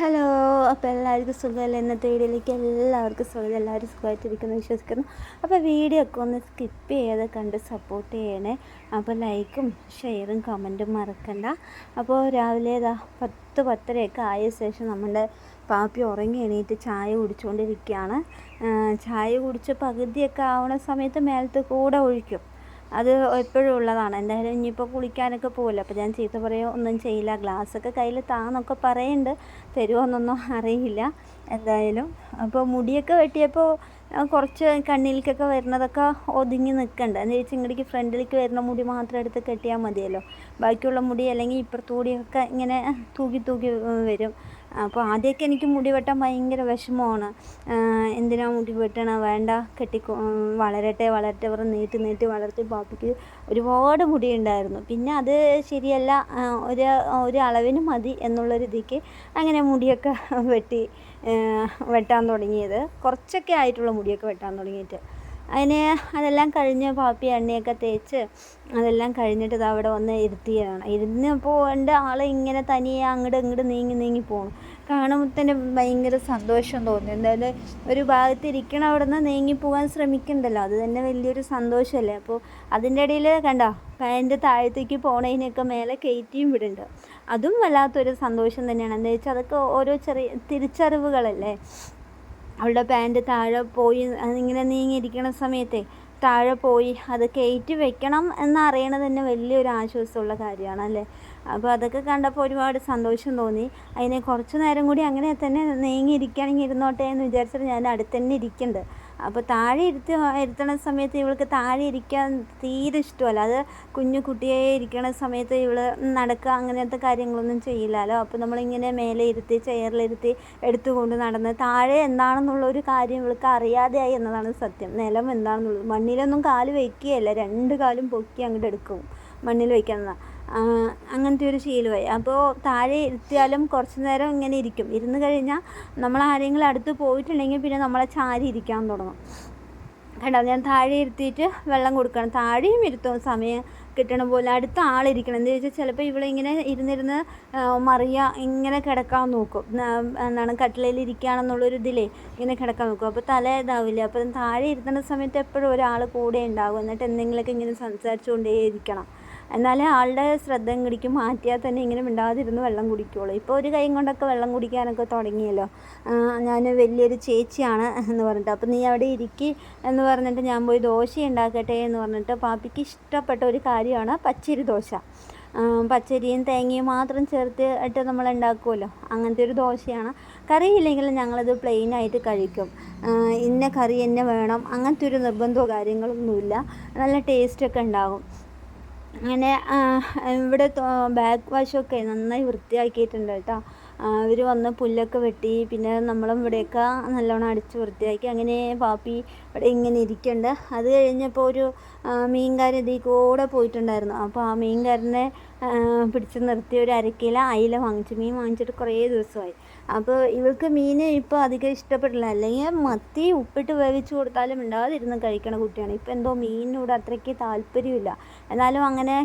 Hello അപ്പോൾ എല്ലാവർക്കും സുഖമല്ല? ഇന്നത്തെ വീഡിയോയിലേക്ക് എല്ലാവർക്കും സുഖം എല്ലാവരും സുഖമായിട്ടിരിക്കുന്നു വിശ്വസിക്കുന്നു. അപ്പോൾ വീഡിയോ ഒക്കെ ഒന്ന് സ്കിപ്പ് ചെയ്ത് കണ്ട് സപ്പോർട്ട് ചെയ്യണേ. അപ്പോൾ ലൈക്കും ഷെയറും കമന്റും മറക്കണ്ട. അപ്പോൾ രാവിലെ ഇതാ പത്ത് പത്തരയൊക്കെ ആയ ശേഷം നമ്മുടെ പാപ്പി ഉറങ്ങി എണീറ്റ് ചായ കുടിച്ചുകൊണ്ടിരിക്കുകയാണ് ചായ കുടിച്ച് പകുതിയൊക്കെ ആവണ സമയത്ത് മേലത്ത് കൂടെ ഒഴിക്കും. അത് എപ്പോഴും ഉള്ളതാണ്. എന്തായാലും ഇനിയിപ്പോൾ കുളിക്കാനൊക്കെ പോകുമല്ലോ അപ്പോൾ ഞാൻ ചീത്ത പറയുമോ ഒന്നും ചെയ്യില്ല ഗ്ലാസ്സൊക്കെ കയ്യിൽ താന്നൊക്കെ പറയുന്നുണ്ട് തരുമോ എന്നൊന്നും അറിയില്ല. എന്തായാലും. അപ്പോൾ മുടിയൊക്കെ വെട്ടിയപ്പോൾ കുറച്ച് കണ്ണിലേക്കൊക്കെ വരുന്നതൊക്കെ ഒതുങ്ങി നിൽക്കണ്ട എന്ന് വെച്ചാൽ ഇങ്ങോട്ടേക്ക് ഫ്രണ്ടിലേക്ക് വരുന്ന മുടി മാത്രം എടുത്ത് കെട്ടിയാൽ മതിയല്ലോ. ബാക്കിയുള്ള മുടി അല്ലെങ്കിൽ ഇപ്പുറത്തൂടിയൊക്കെ ഇങ്ങനെ തൂക്കി തൂക്കി വരും. അപ്പോൾ ആദ്യമൊക്കെ എനിക്ക് മുടി വെട്ടാൻ ഭയങ്കര വിഷമമാണ്. എന്തിനാ മുടി വെട്ടണം? വേണ്ട കെട്ടി വളരട്ടെ വളരട്ടെ പറഞ്ഞ് നീട്ടി നീട്ടി വളർത്തി പാപ്പിക്ക് ഒരുപാട് മുടി ഉണ്ടായിരുന്നു. പിന്നെ അത് ശരിയല്ല ഒരു ഒരു അളവിന് മതി എന്നുള്ളൊരു ഇതിക്ക് അങ്ങനെ മുടിയൊക്കെ വെട്ടി. വെട്ടാൻ തുടങ്ങിയത്. കുറച്ചൊക്കെ ആയിട്ടുള്ള മുടിയൊക്കെ വെട്ടാൻ തുടങ്ങിയിട്ട്. അതിന് അതെല്ലാം കഴിഞ്ഞ് പാപ്പി എണ്ണയൊക്കെ തേച്ച് അതെല്ലാം കഴിഞ്ഞിട്ട് ഇത് അവിടെ വന്ന് ഇരുത്തിയതാണ്. ഇരുന്നപ്പോൾ എന്റെ ആൾ ഇങ്ങനെ തനിയെ അങ്ങോട്ട് ഇങ്ങോട്ട് നീങ്ങി നീങ്ങി പോകണം കാണുമ്പോൾ തന്നെ ഭയങ്കര സന്തോഷം തോന്നി. എന്തായാലും ഒരു ഭാഗത്ത് ഇരിക്കണം അവിടെ നിന്ന് നീങ്ങി പോകാൻ ശ്രമിക്കണ്ടല്ലോ. അത് തന്നെ വലിയൊരു സന്തോഷമല്ലേ അപ്പോൾ അതിന്റെ ഇടയിൽ കണ്ട? പാന്റ് താഴത്തേക്ക് പോണതിനൊക്കെ മേലെ കയറ്റിയും വിടുന്നുണ്ട് അതും വല്ലാത്തൊരു സന്തോഷം തന്നെയാണ്. എന്താ വെച്ചാൽ അതൊക്കെ ഓരോ ചെറിയ തിരിച്ചറിവുകളല്ലേ? അവളുടെ പാന്റ് താഴെ പോയി അതിങ്ങനെ നീങ്ങിയിരിക്കണ സമയത്തെ താഴെ പോയി അത് കയറ്റി വെക്കണം എന്നറിയണത് തന്നെ വലിയൊരു ആശ്വാസമുള്ള കാര്യമാണ് അല്ലേ? അപ്പോൾ അതൊക്കെ കണ്ടപ്പോൾ ഒരുപാട് സന്തോഷം തോന്നി. അതിനെ കുറച്ച് നേരം കൂടി അങ്ങനെ തന്നെ നീങ്ങിയിരിക്കുകയാണെങ്കിൽ ഇരുന്നോട്ടെ എന്ന് വിചാരിച്ചിട്ട് ഞാൻ അടുത്ത് തന്നെ ഇരിക്കുന്നുണ്ട് അപ്പോൾ താഴെ ഇരുത്തി ഇരുത്തണ സമയത്ത് ഇവൾക്ക് താഴെ ഇരിക്കാൻ തീരെ ഇഷ്ടമല്ല. അത് കുഞ്ഞു കുട്ടിയെ ഇരിക്കണ സമയത്ത് ഇവൾ നടക്കുക അങ്ങനത്തെ കാര്യങ്ങളൊന്നും ചെയ്യില്ലല്ലോ. അപ്പോൾ നമ്മളിങ്ങനെ മേലെ ഇരുത്തി ചെയറിലിരുത്തി എടുത്തുകൊണ്ട് നടന്ന് താഴെ എന്താണെന്നുള്ള ഒരു കാര്യം ഇവൾക്ക് അറിയാതെയായി എന്നതാണ് സത്യം. നിലം എന്താണെന്നുള്ളത്. മണ്ണിലൊന്നും കാൽ വയ്ക്കുകയല്ല. രണ്ട് കാലും പൊക്കി അങ്ങോട്ട് എടുക്കും മണ്ണിൽ വയ്ക്കാവുന്ന അങ്ങനത്തെ ഒരു ശീലമായി. അപ്പോൾ താഴെ ഇരുത്തിയാലും കുറച്ച് നേരം ഇങ്ങനെ ഇരിക്കും. ഇരുന്ന് കഴിഞ്ഞാൽ നമ്മൾ ആരെങ്കിലും അടുത്ത് പോയിട്ടുണ്ടെങ്കിൽ പിന്നെ നമ്മളെ ചാരി ഇരിക്കാൻ തുടങ്ങും. കണ്ടോ? ഞാൻ താഴെ ഇരുത്തിയിട്ട് വെള്ളം കൊടുക്കണം. താഴെയും ഇരുത്തും. സമയം കിട്ടണ പോലെ അടുത്ത ആളിരിക്കണം എന്താ വെച്ചാൽ ചിലപ്പോൾ ഇവളിങ്ങനെ ഇരുന്നിരുന്ന് മറിയ ഇങ്ങനെ കിടക്കാൻ നോക്കും. എന്താണ് കട്ടിലയിൽ ഇരിക്കുകയാണെന്നുള്ളൊരു ഇതിലേ ഇങ്ങനെ കിടക്കാൻ നോക്കും. അപ്പോൾ തല ഇതാവില്ല? അപ്പം താഴെ ഇരുത്തുന്ന സമയത്ത് എപ്പോഴും ഒരാൾ കൂടെ ഉണ്ടാകും എന്നിട്ട് എന്തെങ്കിലുമൊക്കെ ഇങ്ങനെ സംസാരിച്ചുകൊണ്ടേ ഇരിക്കണം. എന്നാലേ ആളുടെ ശ്രദ്ധ ഇങ്ങടിക്ക് മാറ്റിയാൽ തന്നെ ഇങ്ങനെ മിണ്ടാതിരുന്ന് വെള്ളം കുടിക്കുകയുള്ളൂ ഇപ്പോൾ ഒരു കൈ കൊണ്ടൊക്കെ വെള്ളം കുടിക്കാനൊക്കെ തുടങ്ങിയല്ലോ. ഞാൻ വലിയൊരു ചേച്ചിയാണ് എന്ന് പറഞ്ഞിട്ട്. അപ്പോൾ നീ അവിടെ ഇരിക്കി എന്ന് പറഞ്ഞിട്ട് ഞാൻ പോയി ദോശ ഉണ്ടാക്കട്ടെ എന്ന് പറഞ്ഞിട്ട് പാപ്പിക്ക് ഇഷ്ടപ്പെട്ട ഒരു കാര്യമാണ് പച്ചരി ദോശ. പച്ചരിയും തേങ്ങയും മാത്രം ചേർത്ത് ഇട്ട് നമ്മൾ ഉണ്ടാക്കുമല്ലോ. അങ്ങനത്തെ ഒരു ദോശയാണ്. കറിയില്ലെങ്കിൽ ഞങ്ങളത് പ്ലെയിൻ ആയിട്ട് കഴിക്കും. ഇന്ന കറി തന്നെ വേണം. അങ്ങനത്തെ ഒരു നിർബന്ധമോ കാര്യങ്ങളൊന്നുമില്ല. നല്ല ടേസ്റ്റൊക്കെ ഉണ്ടാകും. അങ്ങനെ ഇവിടെ ബാക്ക് വാഷൊക്കെ നന്നായി വൃത്തിയാക്കിയിട്ടുണ്ട് കേട്ടോ. അവർ വന്ന് പുല്ലൊക്കെ വെട്ടി പിന്നെ നമ്മളും ഇവിടെയൊക്കെ നല്ലോണം അടിച്ച് വൃത്തിയാക്കി. അങ്ങനെ പാപ്പി ഇവിടെ ഇങ്ങനെ ഇരിക്കുന്നുണ്ട് അത് കഴിഞ്ഞപ്പോൾ ഒരു മീൻകാരൻ ഇതിൽ കൂടെ പോയിട്ടുണ്ടായിരുന്നു. അപ്പോൾ ആ മീൻകാരനെ പിടിച്ച് നിർത്തി ഒരു അരക്കില അയില വാങ്ങിച്ചു. മീൻ വാങ്ങിച്ചിട്ട് കുറേ ദിവസമായി. അപ്പോൾ ഇവൾക്ക് മീൻ ഇപ്പോൾ അധികം ഇഷ്ടപ്പെട്ടില്ല. അല്ലെങ്കിൽ മത്തി ഉപ്പിട്ട് വേവിച്ച് കൊടുത്താലും ഉണ്ടാകാതിരുന്ന് കഴിക്കണ കുട്ടിയാണ്. ഇപ്പോൾ എന്തോ മീനിനോട് അത്രയ്ക്ക് താല്പര്യമില്ല. എന്നാലും അങ്ങനെ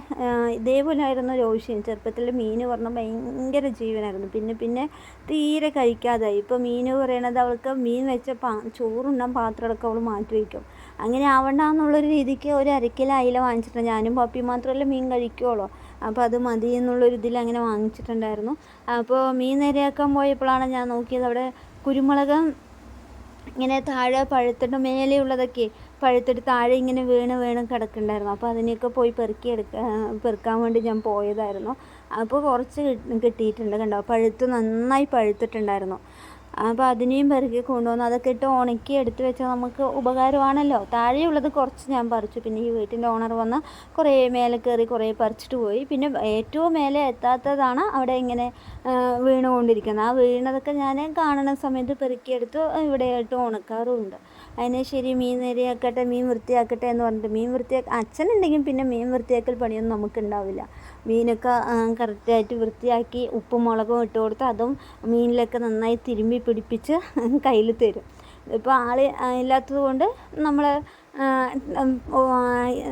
ഇതേപോലെ ആയിരുന്നു രോഷിയും ചെറുപ്പത്തിൽ മീൻ പറഞ്ഞാൽ ഭയങ്കര ജീവനായിരുന്നു. പിന്നെ പിന്നെ തീരെ കഴിക്കാതായി. ഇപ്പോൾ മീൻ പറയണത് അവൾക്ക് മീൻ വെച്ച പാ ചോറുണ്ണാൻ പാത്രമൊക്കെ അവൾ മാറ്റി വയ്ക്കും അങ്ങനെ ആവണ്ട എന്നുള്ളൊരു രീതിക്ക് ഒരു അരക്കില അയില വാങ്ങിച്ചിട്ടുണ്ട് ഞാനും പപ്പി മാത്രമല്ല മീൻ കഴിക്കുള്ളൂ അപ്പോൾ അത് മതി എന്നുള്ളൊരു ഇതിൽ അങ്ങനെ വാങ്ങിച്ചിട്ടുണ്ടായിരുന്നു. അപ്പോൾ മീൻ നേരെയാക്കാൻ പോയപ്പോഴാണ് ഞാൻ നോക്കിയത് അവിടെ കുരുമുളക് ഇങ്ങനെ താഴെ പഴുത്തിട്ട് മേലെയുള്ളതൊക്കെ പഴുത്തിട്ട് താഴെ ഇങ്ങനെ വീണ് വീണ് കിടക്കുന്നുണ്ടായിരുന്നു അപ്പോൾ അതിനെയൊക്കെ പോയി പെറുക്കി എടുക്കാൻ പെറുക്കാൻ വേണ്ടി ഞാൻ പോയതായിരുന്നു. അപ്പോൾ കുറച്ച് കിട്ടിയിട്ടുണ്ട് കണ്ടോ? പഴുത്ത് നന്നായി പഴുത്തിട്ടുണ്ടായിരുന്നു. അപ്പോൾ അതിനെയും പെറുക്കി കൊണ്ടുവന്ന് അതൊക്കെ ഇട്ട് ഉണക്കി എടുത്ത് വെച്ചാൽ നമുക്ക് ഉപകാരമാണല്ലോ. താഴെയുള്ളത് കുറച്ച് ഞാൻ പറിച്ചു. പിന്നെ ഈ വീട്ടിന്റെ ഓണർ വന്ന് കുറേ മേലെ കയറി കുറേ പറിച്ചിട്ട് പോയി. പിന്നെ ഏറ്റവും മേലെ എത്താത്തതാണ് അവിടെ ഇങ്ങനെ വീണുകൊണ്ടിരിക്കുന്നത്. ആ വീണതൊക്കെ ഞാൻ കാണുന്ന സമയത്ത് പെറുക്കിയെടുത്ത് ഇവിടെ ഇട്ട് ഉണക്കാറുമുണ്ട്. അതിനെ ശരി മീൻ നേരെയാക്കട്ടെ മീൻ വൃത്തിയാക്കട്ടെ എന്ന് പറഞ്ഞിട്ട് മീൻ വൃത്തിയാക്ക അച്ഛനുണ്ടെങ്കിൽ പിന്നെ മീൻ വൃത്തിയാക്കൽ പണിയൊന്നും നമുക്കുണ്ടാവില്ല. മീനൊക്കെ കറക്റ്റായിട്ട് വൃത്തിയാക്കി ഉപ്പും മുളകും ഇട്ട് കൊടുത്ത് അതും മീനിലൊക്കെ നന്നായി തിരുമ്പി പിടിപ്പിച്ച് കയ്യിൽ തരും. ഇപ്പോൾ ആൾ ഇല്ലാത്തത് കൊണ്ട് നമ്മൾ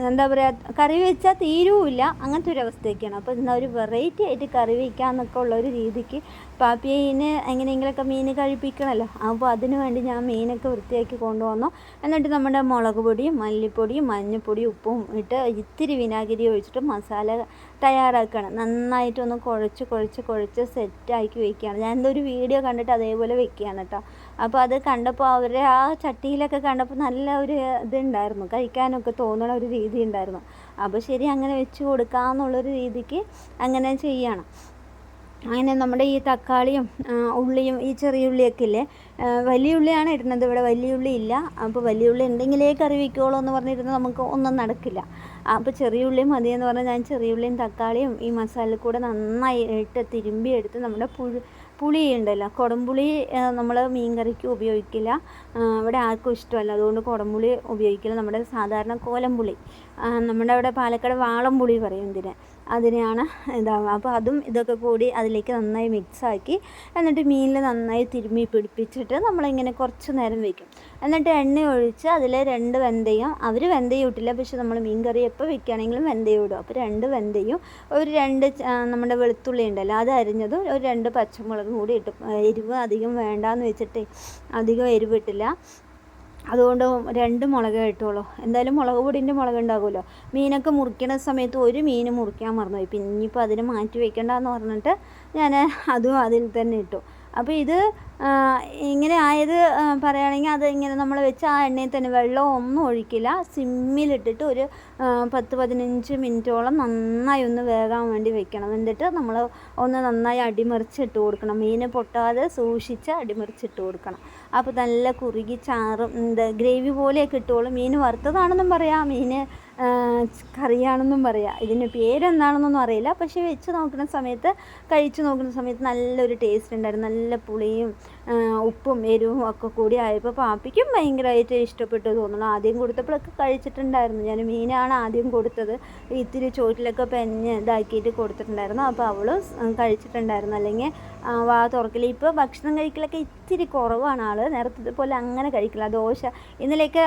എന്താ പറയുക കറി വെച്ചാൽ തീരുവില്ല. അങ്ങനത്തെ ഒരു അവസ്ഥയൊക്കെയാണ്. അപ്പോൾ എന്താ ഒരു വെറൈറ്റി ആയിട്ട് കറി വയ്ക്കാമെന്നൊക്കെ ഉള്ള ഒരു രീതിക്ക് പാപ്പിയതിന് എങ്ങനെയെങ്കിലുമൊക്കെ മീൻ കഴിപ്പിക്കണമല്ലോ അപ്പോൾ അതിനു വേണ്ടി ഞാൻ മീനൊക്കെ വൃത്തിയാക്കി കൊണ്ടുവന്നു. എന്നിട്ട് നമ്മുടെ മുളക് പൊടിയും മല്ലിപ്പൊടിയും മഞ്ഞൾപ്പൊടിയും ഉപ്പും ഇട്ട് ഇത്തിരി വിനാഗിരി ഒഴിച്ചിട്ട് മസാല തയ്യാറാക്കുകയാണ് നന്നായിട്ടൊന്ന് കുഴച്ച് കുഴച്ച് കുഴച്ച് സെറ്റാക്കി വെക്കുകയാണ്. ഞാൻ എന്തോ ഒരു വീഡിയോ കണ്ടിട്ട് അതേപോലെ വെക്കുകയാണ് കേട്ടോ. അപ്പോൾ അത് കണ്ടപ്പോൾ അവരെ ആ ചട്ടിയിലൊക്കെ കണ്ടപ്പോൾ നല്ല ഒരു ഇതുണ്ടായിരുന്നു. കഴിക്കാനൊക്കെ തോന്നണ ഒരു രീതി ഉണ്ടായിരുന്നു. അപ്പോൾ ശരി അങ്ങനെ വെച്ച് കൊടുക്കാമെന്നുള്ളൊരു രീതിക്ക് അങ്ങനെ ചെയ്യണം. അങ്ങനെ നമ്മുടെ ഈ തക്കാളിയും ഉള്ളിയും ഈ ചെറിയ ഉള്ളിയൊക്കെ ഇല്ലേ വലിയ ഉള്ളിയാണ് ഇടുന്നത്. ഇവിടെ വലിയ ഉള്ളി ഇല്ല. അപ്പോൾ വലിയ ഉള്ളി ഉണ്ടെങ്കിലേ കറി വയ്ക്കുള്ളൂ എന്ന് പറഞ്ഞിരുന്ന് നമുക്ക് ഒന്നും നടക്കില്ല. അപ്പോൾ ചെറിയ ഉള്ളിയും എന്ന് പറഞ്ഞാൽ ഞാൻ ചെറിയ ഉള്ളിയും തക്കാളിയും ഈ മസാലയിൽ കൂടെ നന്നായി ഇട്ട് തിരുമ്പി എടുത്ത് നമ്മുടെ പുഴു പുളി ഉണ്ടല്ലോ കുടംപുളി നമ്മൾ മീൻകറിക്ക് ഉപയോഗിക്കില്ല. ഇവിടെ ആർക്കും ഇഷ്ടമല്ല. അതുകൊണ്ട് കുടംപുളി ഉപയോഗിക്കില്ല. നമ്മുടെ സാധാരണ കോലംപുളി. നമ്മുടെ അവിടെ പാലക്കാട് വാളംപുളി പറയും ഇതിന്. അതിനെയാണ് ഇതാവുക. അപ്പോൾ അതും ഇതൊക്കെ കൂടി അതിലേക്ക് നന്നായി മിക്സാക്കി എന്നിട്ട് മീനിൽ നന്നായി തിരുമ്മി പിടിപ്പിച്ചിട്ട് നമ്മളിങ്ങനെ കുറച്ച് നേരം വയ്ക്കും എന്നിട്ട് എണ്ണ ഒഴിച്ച് അതിൽ രണ്ട് വെന്തയും അവർ വെന്തയും ഇട്ടില്ല പക്ഷേ നമ്മൾ മീൻ കറി എപ്പോൾ വെക്കുകയാണെങ്കിലും വെന്തയും ഇടും. അപ്പോൾ രണ്ട് വെന്തയും ഒരു രണ്ട് നമ്മുടെ വെളുത്തുള്ളി ഉണ്ടല്ലോ അത് അരിഞ്ഞതും ഒരു രണ്ട് പച്ചമുളകും കൂടി ഇട്ട് എരിവ് അധികം വേണ്ടാന്ന് വെച്ചിട്ട് അധികം എരിവിട്ടില്ല അതുകൊണ്ട് രണ്ട് മുളക് ഇട്ടുള്ളൂ. എന്തായാലും മുളക് പൊടിന്റെ മുളക് ഉണ്ടാകുമല്ലോ. മീനൊക്കെ മുറിക്കണ സമയത്ത് ഒരു മീൻ മുറിക്കാൻ മറന്നുപോയി. പിന്നെ ഇനിയിപ്പോൾ അതിന് മാറ്റി വെക്കണ്ടെന്ന് പറഞ്ഞിട്ട് ഞാൻ അതും അതിൽ തന്നെ ഇട്ടു. അപ്പോൾ ഇത് ഇങ്ങനെ ആയത് പറയുകയാണെങ്കിൽ അത് ഇങ്ങനെ നമ്മൾ വെച്ച് ആ എണ്ണയിൽ തന്നെ വെള്ളം ഒന്നും ഒഴിക്കില്ല. സിമ്മിലിട്ടിട്ട് ഒരു പത്ത് പതിനഞ്ച് മിനിറ്റോളം നന്നായി ഒന്ന് വേകാൻ വേണ്ടി വെക്കണം. എന്നിട്ട് നമ്മൾ ഒന്ന് നന്നായി അടിമറിച്ചിട്ട് കൊടുക്കണം. മീൻ പൊട്ടാതെ സൂക്ഷിച്ച് അടിമറിച്ചിട്ട് കൊടുക്കണം. അപ്പോൾ നല്ല കുറുകി ചാറും എന്താ ഗ്രേവി പോലെയൊക്കെ ഇട്ടോളും. മീൻ വറുത്തതാണെന്നും പറയാം മീൻ കറിയാണെന്നും പറയാം. ഇതിന് പേരെന്താണെന്നൊന്നും അറിയില്ല. പക്ഷേ വെച്ച് നോക്കുന്ന സമയത്ത് കഴിച്ച് നോക്കുന്ന സമയത്ത് നല്ലൊരു ടേസ്റ്റ് ഉണ്ടായിരുന്നു. നല്ല പുളിയും ഉപ്പും എരിവും ഒക്കെ കൂടി ആയപ്പോൾ പാപ്പിക്കും ഭയങ്കരമായിട്ട് ഇഷ്ടപ്പെട്ടു തോന്നുന്നു. ആദ്യം കൊടുത്തപ്പോഴൊക്കെ കഴിച്ചിട്ടുണ്ടായിരുന്നു. ഞാൻ മീനാണ് ആദ്യം കൊടുത്തത്. ഇത്തിരി ചോറ്റിലൊക്കെ പെഞ്ഞ് ഇതാക്കിയിട്ട് കൊടുത്തിട്ടുണ്ടായിരുന്നു. അപ്പോൾ അവൾ കഴിച്ചിട്ടുണ്ടായിരുന്നു. അല്ലെങ്കിൽ വാ തുറക്കില്ല ഇപ്പോൾ ഭക്ഷണം കഴിക്കലൊക്കെ ഇത്തിരി കുറവാണ് ആൾ നേരത്തെ പോലെ അങ്ങനെ കഴിക്കില്ല. ദോശ ഇന്നലെയൊക്കെ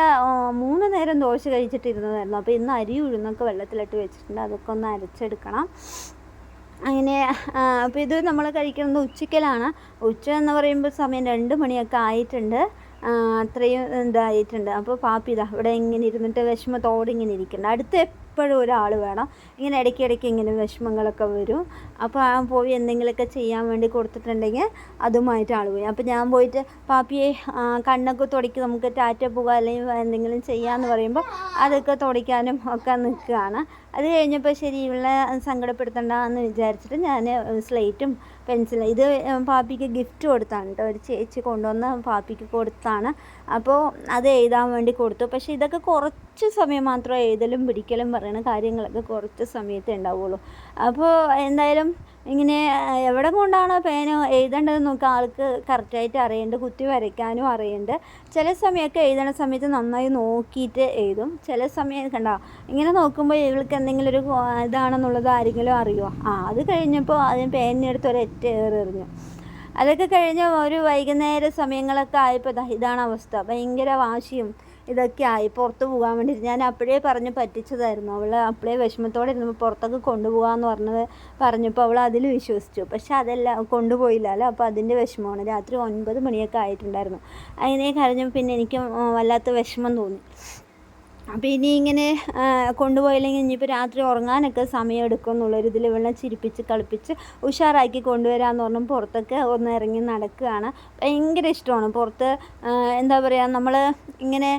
മൂന്ന് നേരം ദോശ കഴിച്ചിട്ടിരുന്നതായിരുന്നു. അപ്പോൾ ഇന്ന് അരി ഉഴുന്നൊക്കെ വെള്ളത്തിലിട്ട് വെച്ചിട്ടുണ്ട്. അതൊക്കെ ഒന്ന് അരച്ചെടുക്കണം. അങ്ങനെ അപ്പോൾ ഇത് നമ്മൾ കഴിക്കുന്നത് ഉച്ചയ്ക്കലാണ്. ഉച്ച എന്ന് പറയുമ്പോൾ സമയം രണ്ട് മണിയൊക്കെ ആയിട്ടുണ്ട്. അത്രയും ഇതായിട്ടുണ്ട് അപ്പോൾ പാപ്പി ഇതാ ഇവിടെ ഇങ്ങനെ ഇരുന്നിട്ട് വിഷമത്തോടെ ഇങ്ങനെ ഇരിക്കുന്നുണ്ട് അടുത്ത് എപ്പോഴും ഒരാൾ വേണം. ഇങ്ങനെ ഇടയ്ക്ക് ഇടയ്ക്ക് ഇങ്ങനെ വിഷമങ്ങളൊക്കെ വരും. അപ്പോൾ ആ പോയി എന്തെങ്കിലുമൊക്കെ ചെയ്യാൻ വേണ്ടി കൊടുത്തിട്ടുണ്ടെങ്കിൽ അതുമായിട്ട് ആൾ പോയി. അപ്പോൾ ഞാൻ പോയിട്ട് പാപ്പിയെ കണ്ണൊക്കെ തുടക്കി നമുക്ക് ടാറ്റ പോകുക അല്ലെങ്കിൽ എന്തെങ്കിലും ചെയ്യാമെന്ന് പറയുമ്പോൾ അതൊക്കെ തുടയ്ക്കാനും ഒക്കെ നിൽക്കുകയാണ്. അത് കഴിഞ്ഞപ്പോൾ ശരി ഇവളെ സങ്കടപ്പെടുത്തണ്ട എന്ന് വിചാരിച്ചിട്ട് ഞാൻ സ്ലേറ്റും പെൻസിലും ഇത് പാപ്പിക്ക് ഗിഫ്റ്റ് കൊടുത്താണ് കേട്ടോ ഒരു ചേച്ചി കൊണ്ടുവന്ന് പാപ്പിക്ക് കൊടുത്താണ്. അപ്പോൾ അത് എഴുതാൻ വേണ്ടി കൊടുത്തു. പക്ഷേ ഇതൊക്കെ കുറച്ച് സമയം മാത്രമേ എഴുതലും പിടിക്കലും പറയുന്ന കാര്യങ്ങളൊക്കെ കുറച്ച് സമയത്തേ ഉണ്ടാവുള്ളൂ. അപ്പോൾ എന്തായാലും ഇങ്ങനെ എവിടെ കൊണ്ടാണ് പേന എഴുതേണ്ടതെന്ന് നോക്കുക ആൾക്ക് കറക്റ്റായിട്ട് അറിയേണ്ടത് കുത്തി വരയ്ക്കാനും അറിയേണ്ടത്. ചില സമയമൊക്കെ എഴുതണ സമയത്ത് നന്നായി നോക്കിയിട്ട് എഴുതും. ചില സമയം കണ്ട ഇങ്ങനെ നോക്കുമ്പോൾ ഇവൾക്ക് എന്തെങ്കിലും ഒരു ഇതാണെന്നുള്ളത് ആരെങ്കിലും അറിയുമോ ആ അത് കഴിഞ്ഞപ്പോൾ അതിന് പേനെടുത്ത് ഒരു ഏറ്റ ഏറ് എറിഞ്ഞു. അതൊക്കെ കഴിഞ്ഞ് ഒരു വൈകുന്നേര സമയങ്ങളൊക്കെ ആയപ്പോൾ ഇതാണ് അവസ്ഥ. ഭയങ്കര വാശിയും ഇതൊക്കെ ആയി പുറത്ത് പോകാൻ വേണ്ടിയിട്ട് ഞാൻ അപ്പോഴേ പറഞ്ഞ് പറ്റിച്ചതായിരുന്നു. അവൾ അപ്പോഴേ വിഷമത്തോടെ ഇരുന്നപ്പോൾ പുറത്തൊക്കെ കൊണ്ടുപോകാമെന്ന് പറഞ്ഞത് പറഞ്ഞപ്പോൾ അവൾ അതിൽ വിശ്വസിച്ചു. പക്ഷെ അതല്ല കൊണ്ടുപോയില്ലല്ലോ അപ്പോൾ അതിന്റെ വിഷമമാണ്. രാത്രി ഒൻപത് മണിയൊക്കെ ആയിട്ടുണ്ടായിരുന്നു. അതിനെ കഴിഞ്ഞപ്പോൾ പിന്നെ എനിക്ക് വല്ലാത്ത വിഷമം തോന്നി. അപ്പോൾ ഇനി ഇങ്ങനെ കൊണ്ടുപോയില്ലെങ്കിൽ ഇനിയിപ്പോൾ രാത്രി ഉറങ്ങാനൊക്കെ സമയം എടുക്കും എന്നുള്ളൊരു ഇതിൽ വെള്ളം ചിരിപ്പിച്ച് കളിപ്പിച്ച് ഉഷാറാക്കി കൊണ്ടുവരാമെന്ന് പറഞ്ഞു പുറത്തൊക്കെ ഒന്ന് ഇറങ്ങി നടക്കുകയാണ്. ഭയങ്കര ഇഷ്ടമാണ്. പുറത്ത് എന്താ പറയുക നമ്മൾ ഇങ്ങനെ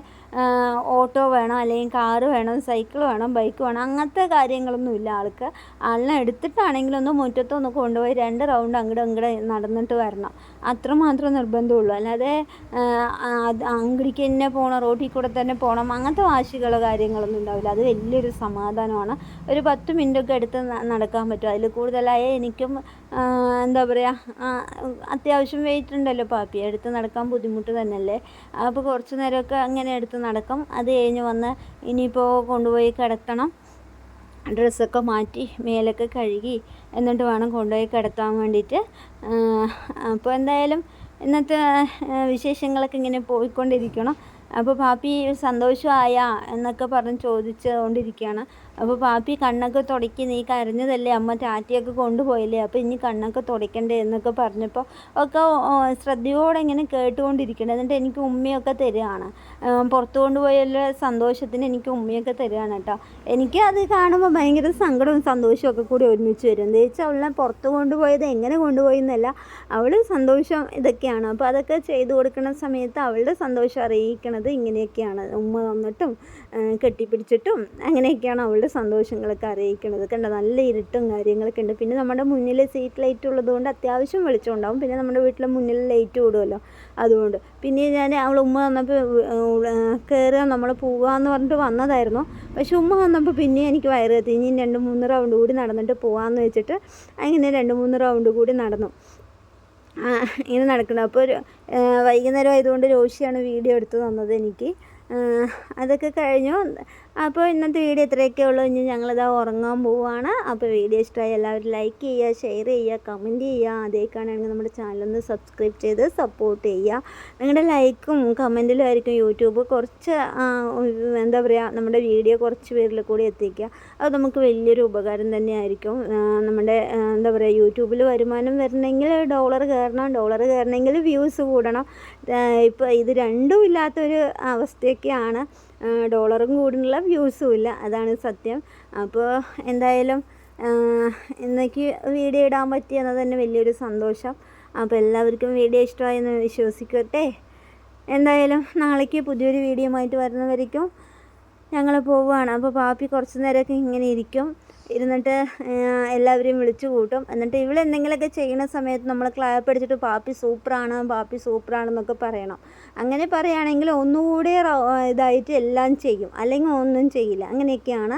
ഓട്ടോ വേണം അല്ലെങ്കിൽ കാറ് വേണം സൈക്കിൾ വേണം ബൈക്ക് വേണം അങ്ങനത്തെ കാര്യങ്ങളൊന്നും ഇല്ല ആൾക്ക്. ആളിനെ എടുത്തിട്ടാണെങ്കിലൊന്ന് മുറ്റത്തൊന്ന് കൊണ്ടുപോയി രണ്ട് റൗണ്ട് അങ്ങോട്ട് അങ്ങോട്ട് നടന്നിട്ട് വരണം. അത്രമാത്രം നിർബന്ധമുള്ളൂ. അല്ലാതെ അങ്ങടിക്ക് തന്നെ പോകണം റോട്ടിൽ കൂടെ തന്നെ പോകണം അങ്ങനത്തെ വാശികളോ കാര്യങ്ങളൊന്നും ഉണ്ടാവില്ല. അത് വലിയൊരു സമാധാനമാണ്. ഒരു പത്ത് മിനിറ്റൊക്കെ എടുത്ത് നടക്കാൻ പറ്റും. അതിൽ കൂടുതലായ എനിക്കും എന്താ പറയുക അത്യാവശ്യം വെയിറ്റ് ഉണ്ടല്ലോ പാപ്പി. എടുത്ത് നടക്കാൻ ബുദ്ധിമുട്ട് തന്നെയല്ലേ? അപ്പോൾ കുറച്ച് നേരമൊക്കെ അങ്ങനെ എടുത്ത് നടക്കും. അത് കഴിഞ്ഞ് വന്ന് ഇനിയിപ്പോൾ കൊണ്ടുപോയി കിടത്തണം ഡ്രസ്സൊക്കെ മാറ്റി മേലൊക്കെ കഴുകി എന്നിട്ട് വേണം കൊണ്ടുപോയി കിടത്താൻ വേണ്ടിയിട്ട്. അപ്പോൾ എന്തായാലും ഇന്നത്തെ വിശേഷങ്ങളൊക്കെ ഇങ്ങനെ പോയിക്കൊണ്ടിരിക്കണം. അപ്പോൾ പാപ്പി സന്തോഷമായ എന്നൊക്കെ പറഞ്ഞ് ചോദിച്ചുകൊണ്ടിരിക്കുകയാണ്. അപ്പോൾ പാപ്പി കണ്ണൊക്കെ തുടക്കി നീ കരഞ്ഞതല്ലേ അമ്മ ടാറ്റയൊക്കെ കൊണ്ടുപോയില്ലേ? അപ്പോൾ ഇനി കണ്ണൊക്കെ തുടയ്ക്കണ്ടേ? എന്നൊക്കെ പറഞ്ഞപ്പോൾ ഒക്കെ ശ്രദ്ധയോടെ ഇങ്ങനെ കേട്ടുകൊണ്ടിരിക്കണം. എന്നിട്ട് എനിക്ക് ഉമ്മയൊക്കെ തരികയാണ് പുറത്തു കൊണ്ടുപോയുള്ള സന്തോഷത്തിന് എനിക്ക് ഉമ്മയൊക്കെ തരികയാണ് കേട്ടോ. എനിക്ക് അത് കാണുമ്പോൾ ഭയങ്കര സങ്കടവും സന്തോഷവും ഒക്കെ കൂടി ഒരുമിച്ച് വരും. എന്താ വെച്ചാൽ അവളെ പുറത്ത് കൊണ്ടുപോയത് എങ്ങനെ കൊണ്ടുപോയി എന്നല്ല അവൾ സന്തോഷം ഇതൊക്കെയാണ്. അപ്പോൾ അതൊക്കെ ചെയ്തു കൊടുക്കുന്ന സമയത്ത് അവളുടെ സന്തോഷം അറിയിക്കണത് ഇങ്ങനെയൊക്കെയാണ്. ഉമ്മ തന്നിട്ടും കെട്ടിപ്പിടിച്ചിട്ടും അങ്ങനെയൊക്കെയാണ് അവളുടെ സന്തോഷങ്ങളൊക്കെ അറിയിക്കണത്. കണ്ടോ? നല്ല ഇരുട്ടും കാര്യങ്ങളൊക്കെ ഉണ്ട്. പിന്നെ നമ്മുടെ മുന്നിൽ സീറ്റ് ലൈറ്റ് ഉള്ളതുകൊണ്ട് അത്യാവശ്യം വെളിച്ചം ഉണ്ടാവും പിന്നെ നമ്മുടെ വീട്ടിലെ മുന്നിൽ ലൈറ്റ് കൂടുമല്ലോ അതുകൊണ്ട്. പിന്നെ ഞാൻ അവൾ ഉമ്മ വന്നപ്പോൾ കയറുക നമ്മൾ പോകാമെന്ന് പറഞ്ഞിട്ട് വന്നതായിരുന്നു. പക്ഷെ ഉമ്മ വന്നപ്പോൾ പിന്നെ എനിക്ക് വയറ് കത്തി. ഇനി രണ്ട് മൂന്ന് റൗണ്ട് കൂടി നടന്നിട്ട് പോകാമെന്ന് വെച്ചിട്ട് അങ്ങനെ രണ്ട് മൂന്ന് റൗണ്ട് കൂടി നടന്നു. ഇങ്ങനെ നടക്കണം. അപ്പോൾ ഒരു വൈകുന്നേരം ആയതുകൊണ്ട് രോഷിയാണ് വീഡിയോ എടുത്ത് തന്നത് എനിക്ക്. അതൊക്കെ കഴിഞ്ഞു. അപ്പോൾ ഇന്നത്തെ വീഡിയോ ഇത്രയൊക്കെ ഉള്ളൂ. ഇനി ഞങ്ങളിതാ ഉറങ്ങാൻ പോവുകയാണ് അപ്പോൾ വീഡിയോ ഇഷ്ടമായി എല്ലാവരും ലൈക്ക് ചെയ്യുക ഷെയർ ചെയ്യുക കമന്റ് ചെയ്യുക. അതേക്കാണെങ്കിൽ നമ്മുടെ ചാനലൊന്ന് സബ്സ്ക്രൈബ് ചെയ്ത് സപ്പോർട്ട് ചെയ്യുക. നിങ്ങളുടെ ലൈക്കും കമന്റിലും ആയിരിക്കും യൂട്യൂബ് കുറച്ച് എന്താ പറയുക നമ്മുടെ വീഡിയോ കുറച്ച് പേരിൽ കൂടി എത്തിക്കുക. അത് നമുക്ക് വലിയൊരു ഉപകാരം തന്നെയായിരിക്കും നമ്മുടെ എന്താ പറയുക യൂട്യൂബിൽ വരുമാനം വരണമെങ്കിൽ ഡോളർ കയറണം ഡോളർ കയറണമെങ്കിൽ വ്യൂസ് കൂടണം. ഇപ്പോൾ ഇത് രണ്ടും ഇല്ലാത്തൊരു അവസ്ഥയൊക്കെയാണ് ആ, ഡോളറും കൂടിയുള്ള വ്യൂസും ഇല്ല. അതാണ് സത്യം. അപ്പോൾ എന്തായാലും ഇന്നേക്ക് വീഡിയോ ഇടാൻ പറ്റിയെന്നത് തന്നെ വലിയൊരു സന്തോഷം. അപ്പോൾ എല്ലാവർക്കും വീഡിയോ ഇഷ്ടമായെന്ന് വിശ്വസിക്കട്ടെ. എന്തായാലും നാളേക്ക് പുതിയൊരു വീഡിയോ ആയിട്ട് വരുന്നവരേക്കും ഞങ്ങൾ പോവുകയാണ്. അപ്പോൾ പാപ്പി കുറച്ച് നേരമൊക്കെ ഇങ്ങനെ ഇരിക്കും. ഇരുന്നിട്ട് എല്ലാവരെയും വിളിച്ചു കൂട്ടും. എന്നിട്ട് ഇവളെന്തെങ്കിലുമൊക്കെ ചെയ്യുന്ന സമയത്ത് നമ്മൾ ക്ലാപ്പ് അടിച്ചിട്ട് പാപ്പി സൂപ്പറാണ് പാപ്പി സൂപ്പറാണെന്നൊക്കെ പറയണം. അങ്ങനെ പറയുകയാണെങ്കിൽ ഒന്നുകൂടി ഇതായിട്ട് എല്ലാം ചെയ്യും. അല്ലെങ്കിൽ ഒന്നും ചെയ്യില്ല. അങ്ങനെയൊക്കെയാണ്